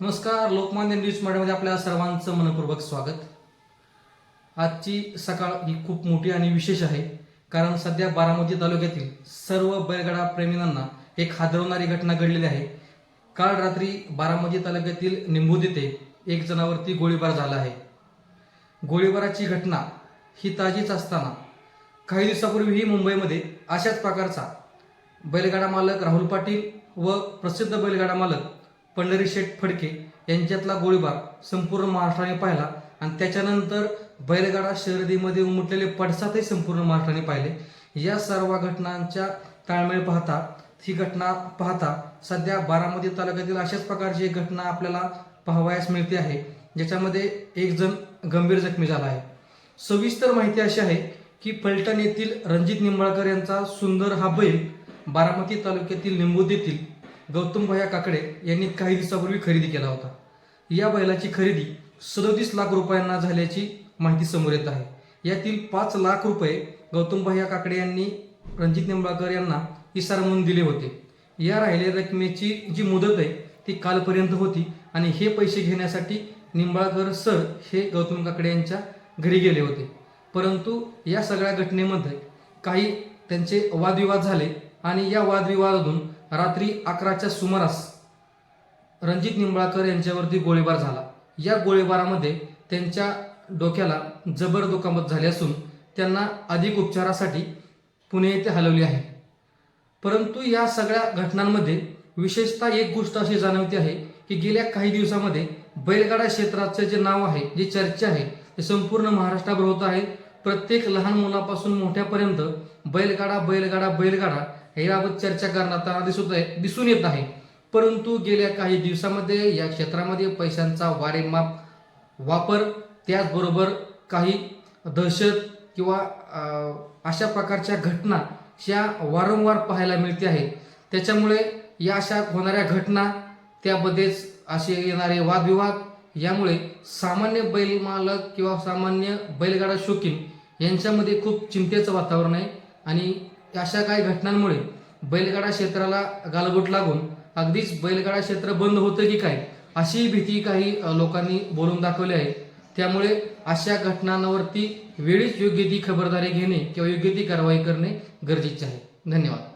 नमस्कार लोकमान्य न्यूजमध्ये आपल्या सर्वांचं मनपूर्वक स्वागत. आजची सकाळ ही खूप मोठी आणि विशेष आहे कारण सध्या बारामती तालुक्यातील सर्व बैलगाडा प्रेमींना एक हादरवणारी घटना घडलेली आहे. काल रात्री बारामती तालुक्यातील निंबूद येथे एक जणावरती गोळीबार झाला आहे. गोळीबाराची घटना ही ताजीच असताना काही दिवसापूर्वीही मुंबईमध्ये अशाच प्रकारचा बैलगाडा मालक राहुल पाटील व प्रसिद्ध बैलगाडा मालक पंढरी शेठ फडके यांच्यातला गोळीबार संपूर्ण महाराष्ट्राने पाहिला आणि त्याच्यानंतर बैलगाडा शर्यतीमध्ये उमटलेले पडसादही संपूर्ण महाराष्ट्राने पाहिले. या सर्व घटनांच्या ताळमेळ पाहता ही घटना पाहता सध्या बारामती तालुक्यातील अशाच प्रकारची एक घटना आपल्याला पाहावयास मिळते आहे ज्याच्यामध्ये एक जण गंभीर जखमी झाला आहे. सविस्तर माहिती अशी आहे की फलटण येथील रणजित निंबाळकर यांचा सुंदर हा बैल बारामती तालुक्यातील निंबूद येथील गौतम भैया काकडे यांनी काही दिवसापूर्वी खरेदी केला होता. या बैलाची खरेदी सदोतीस लाख रुपयांना झाल्याची माहिती समोर येत आहे. यातील पाच लाख रुपये गौतम भैया काकडे यांनी रणजित निंबाळकर यांना इसार म्हणून दिले होते. या राहिलेल्या रकमेची जी मुदत आहे ती कालपर्यंत होती आणि हे पैसे घेण्यासाठी निंबाळकर सर हे गौतम काकडे यांच्या घरी गेले होते. परंतु या सगळ्या घटनेमध्ये काही त्यांचे वादविवाद झाले आणि या वादविवादातून रात्री अकराच्या सुमारास रणजित निंबाळकर यांच्यावरती गोळीबार झाला. या गोळीबारामध्ये त्यांच्या डोक्याला जबर दुखापत झाली असून त्यांना अधिक उपचारासाठी पुणे येथे हलवले आहे. परंतु या सगळ्या घटनांमध्ये विशेषतः एक गोष्ट अशी जाणवते आहे की गेल्या काही दिवसामध्ये बैलगाडा क्षेत्राचं जे नाव आहे जे चर्चा आहे ते संपूर्ण महाराष्ट्राभर होत आहे. प्रत्येक लहान मुलापासून मोठ्यापर्यंत बैलगाडा बैलगाडा बैलगाडा याबाबत चर्चा करण्यात दिसत आहे दिसून येत आहे. परंतु गेल्या काही दिवसामध्ये या क्षेत्रामध्ये पैशांचा वारेमाप वापर त्याचबरोबर काही दहशत किंवा अशा प्रकारच्या घटना ह्या वारंवार पाहायला मिळते आहे. त्याच्यामुळे या अशा होणाऱ्या घटना त्यामध्येच असे येणारे वादविवाद यामुळे सामान्य बैलमालक किंवा सामान्य बैलगाडा शौकीन यांच्यामध्ये खूप चिंतेचं वातावरण आहे. आणि अशा काही घटनांमुळे बैलगाडा क्षेत्राला गालबोट लागून अगदीच बैलगाडा क्षेत्र बंद होतं की काय अशी भीती काही लोकांनी बोलून दाखवली आहे. त्यामुळे अशा घटनांवरती वेळीच योग्य ती खबरदारी घेणे किंवा योग्य ती कारवाई करणे गरजेचे आहे. धन्यवाद.